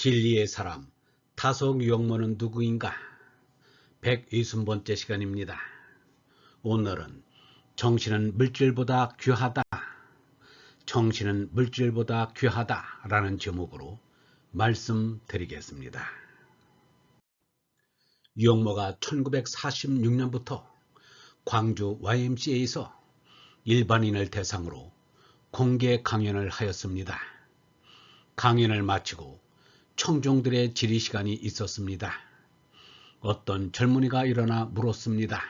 진리의 사람 타석 유영모는 누구인가? 160번째 시간입니다. 오늘은 정신은 물질보다 귀하다. 정신은 물질보다 귀하다 라는 제목으로 말씀드리겠습니다. 유영모가 1946년부터 광주 YMCA에서 일반인을 대상으로 공개 강연을 하였습니다. 강연을 마치고 청중들의 질의 시간이 있었습니다. 어떤 젊은이가 일어나 물었습니다.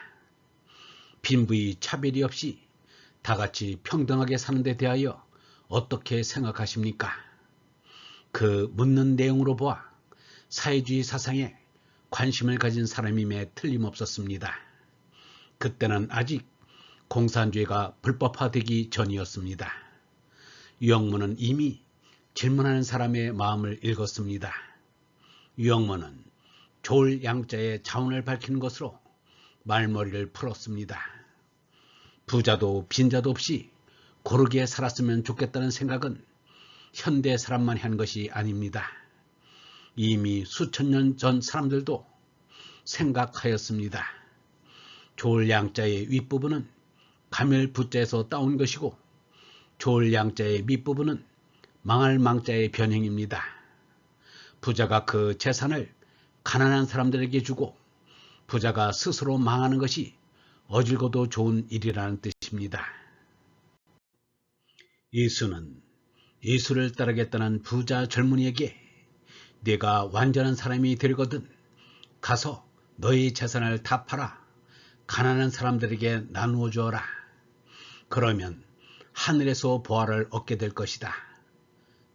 빈부의 차별이 없이 다 같이 평등하게 사는 데 대하여 어떻게 생각하십니까? 그 묻는 내용으로 보아 사회주의 사상에 관심을 가진 사람임에 틀림없었습니다. 그때는 아직 공산주의가 불법화되기 전이었습니다. 유영문은 이미 질문하는 사람의 마음을 읽었습니다. 유영문은 조을 양자의 자원을 밝히는 것으로 말머리를 풀었습니다. 부자도 빈자도 없이 고르게 살았으면 좋겠다는 생각은 현대 사람만 한 것이 아닙니다. 이미 수천 년 전 사람들도 생각하였습니다. 조을 양자의 윗부분은 가멸 부자에서 따온 것이고 조을 양자의 밑부분은 망할 망자의 변형입니다. 부자가 그 재산을 가난한 사람들에게 주고 부자가 스스로 망하는 것이 어질고도 좋은 일이라는 뜻입니다. 예수는 예수를 따르겠다는 부자 젊은이에게 네가 완전한 사람이 되거든 가서 너의 재산을 다 팔아 가난한 사람들에게 나누어 주어라. 그러면 하늘에서 보화를 얻게 될 것이다.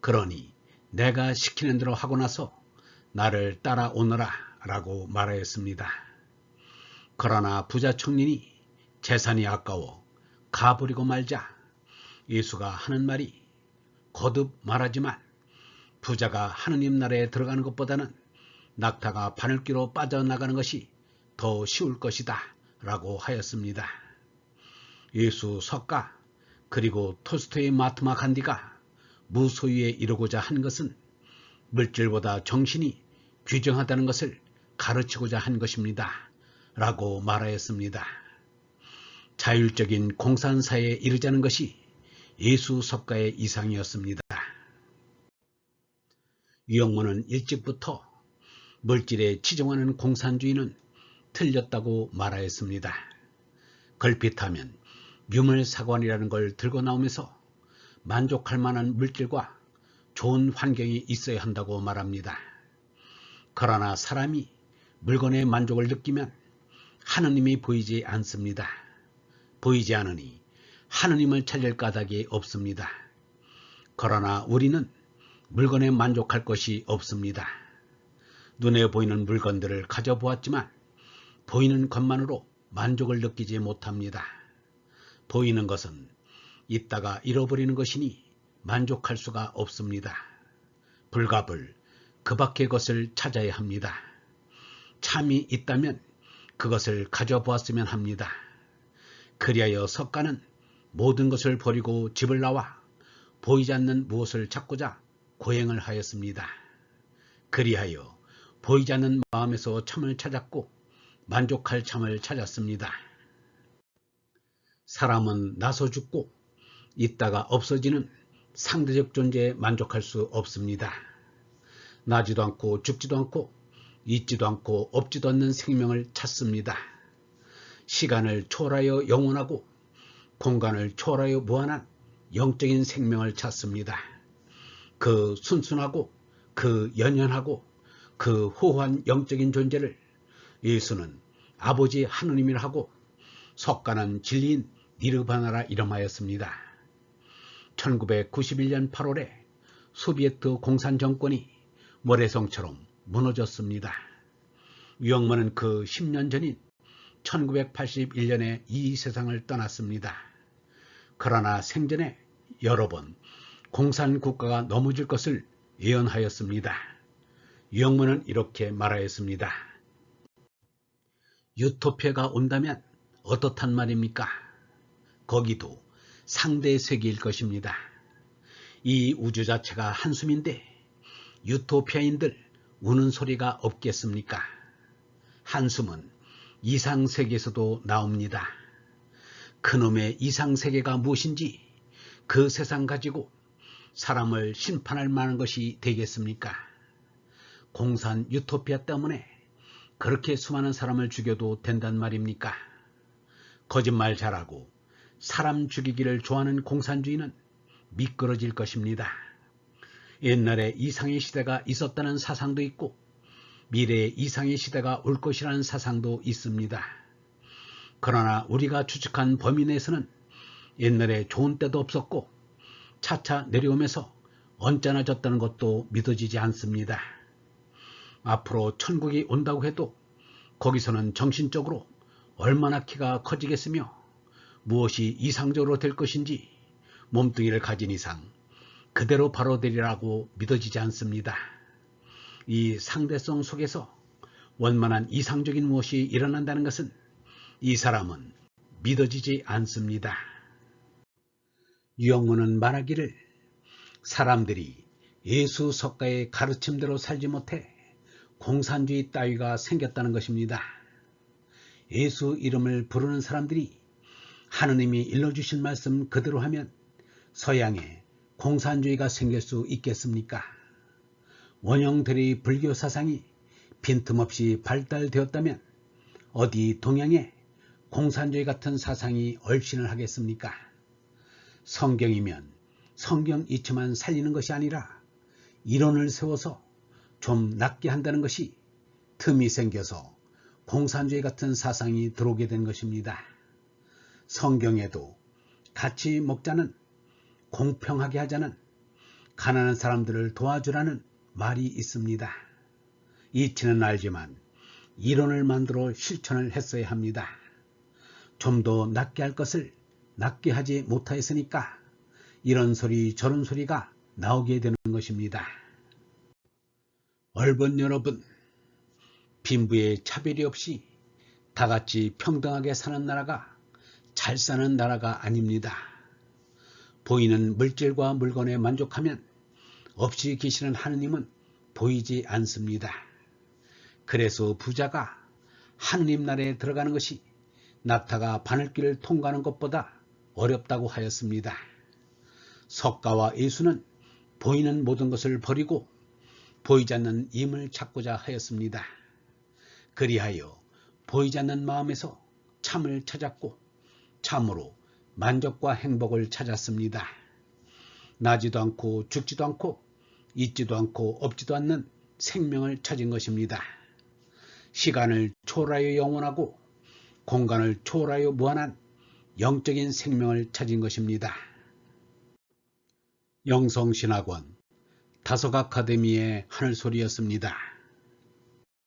그러니 내가 시키는 대로 하고 나서 나를 따라오너라 라고 말하였습니다. 그러나 부자 청년이 재산이 아까워 가버리고 말자 예수가 하는 말이 거듭 말하지만 부자가 하느님 나라에 들어가는 것보다는 낙타가 바늘귀로 빠져나가는 것이 더 쉬울 것이다 라고 하였습니다. 예수 석가 그리고 토스토의 마트마 간디가 무소유에 이르고자 한 것은 물질보다 정신이 규정하다는 것을 가르치고자 한 것입니다. 라고 말하였습니다. 자율적인 공산사에 이르자는 것이 예수 석가의 이상이었습니다. 유영문은 일찍부터 물질에 치중하는 공산주의는 틀렸다고 말하였습니다. 걸핏하면 유물사관이라는 걸 들고 나오면서 만족할 만한 물질과 좋은 환경이 있어야 한다고 말합니다. 그러나 사람이 물건의 만족을 느끼면 하느님이 보이지 않습니다. 보이지 않으니 하느님을 찾을 까닭이 없습니다. 그러나 우리는 물건에 만족할 것이 없습니다. 눈에 보이는 물건들을 가져보았지만 보이는 것만으로 만족을 느끼지 못합니다. 보이는 것은 있다가 잃어버리는 것이니 만족할 수가 없습니다. 불가불 그 밖의 것을 찾아야 합니다. 참이 있다면 그것을 가져보았으면 합니다. 그리하여 석가는 모든 것을 버리고 집을 나와 보이지 않는 무엇을 찾고자 고행을 하였습니다. 그리하여 보이지 않는 마음에서 참을 찾았고 만족할 참을 찾았습니다. 사람은 나서 죽고 있다가 없어지는 상대적 존재에 만족할 수 없습니다. 나지도 않고 죽지도 않고 있지도 않고 없지도 않는 생명을 찾습니다. 시간을 초월하여 영원하고 공간을 초월하여 무한한 영적인 생명을 찾습니다. 그 순순하고 그 연연하고 그 호호한 영적인 존재를 예수는 아버지 하느님이라 하고 석가는 진리인 니르바나라 이름하였습니다. 1991년 8월에 소비에트 공산 정권이 모래성처럼 무너졌습니다. 유영만은 그 10년 전인 1981년에 이 세상을 떠났습니다. 그러나 생전에 여러 번 공산 국가가 넘어질 것을 예언하였습니다. 유영문은 이렇게 말하였습니다. 유토피아가 온다면 어떻단 말입니까? 거기도 상대 세계일 것입니다. 이 우주 자체가 한숨인데 유토피아인들 우는 소리가 없겠습니까? 한숨은 이상세계에서도 나옵니다. 그놈의 이상세계가 무엇인지 그 세상 가지고 사람을 심판할 만한 것이 되겠습니까? 공산 유토피아 때문에 그렇게 수많은 사람을 죽여도 된단 말입니까? 거짓말 잘하고 사람 죽이기를 좋아하는 공산주의는 미끄러질 것입니다. 옛날에 이상의 시대가 있었다는 사상도 있고 미래에 이상의 시대가 올 것이라는 사상도 있습니다. 그러나 우리가 추측한 범위 내에서는 옛날에 좋은 때도 없었고 차차 내려오면서 언짢아졌다는 것도 믿어지지 않습니다. 앞으로 천국이 온다고 해도 거기서는 정신적으로 얼마나 키가 커지겠으며 무엇이 이상적으로 될 것인지 몸뚱이를 가진 이상 그대로 바로 되리라고 믿어지지 않습니다. 이 상대성 속에서 원만한 이상적인 무엇이 일어난다는 것은 이 사람은 믿어지지 않습니다. 유영문은 말하기를 사람들이 예수 석가의 가르침대로 살지 못해 공산주의 따위가 생겼다는 것입니다. 예수 이름을 부르는 사람들이 하느님이 일러주신 말씀 그대로 하면 서양에 공산주의가 생길 수 있겠습니까? 원형들의 불교 사상이 빈틈없이 발달되었다면 어디 동양에 공산주의 같은 사상이 얼씬을 하겠습니까? 성경이면 성경 이치만 살리는 것이 아니라 이론을 세워서 좀 낫게 한다는 것이 틈이 생겨서 공산주의 같은 사상이 들어오게 된 것입니다. 성경에도 같이 먹자는 공평하게 하자는 가난한 사람들을 도와주라는 말이 있습니다. 이치는 알지만 이론을 만들어 실천을 했어야 합니다. 좀 더 낫게 할 것을 낫게 하지 못하였으니까 이런 소리 저런 소리가 나오게 되는 것입니다. 얼번 여러분, 빈부의 차별이 없이 다 같이 평등하게 사는 나라가 잘 사는 나라가 아닙니다. 보이는 물질과 물건에 만족하면 없이 계시는 하느님은 보이지 않습니다. 그래서 부자가 하느님 나라에 들어가는 것이 낙타가 바늘길을 통과하는 것보다 어렵다고 하였습니다. 석가와 예수는 보이는 모든 것을 버리고 보이지 않는 임을 찾고자 하였습니다. 그리하여 보이지 않는 마음에서 참을 찾았고 참으로 만족과 행복을 찾았습니다. 나지도 않고 죽지도 않고 있지도 않고 없지도 않는 생명을 찾은 것입니다. 시간을 초월하여 영원하고 공간을 초월하여 무한한 영적인 생명을 찾은 것입니다. 영성신학원 다속 아카데미의 하늘소리였습니다.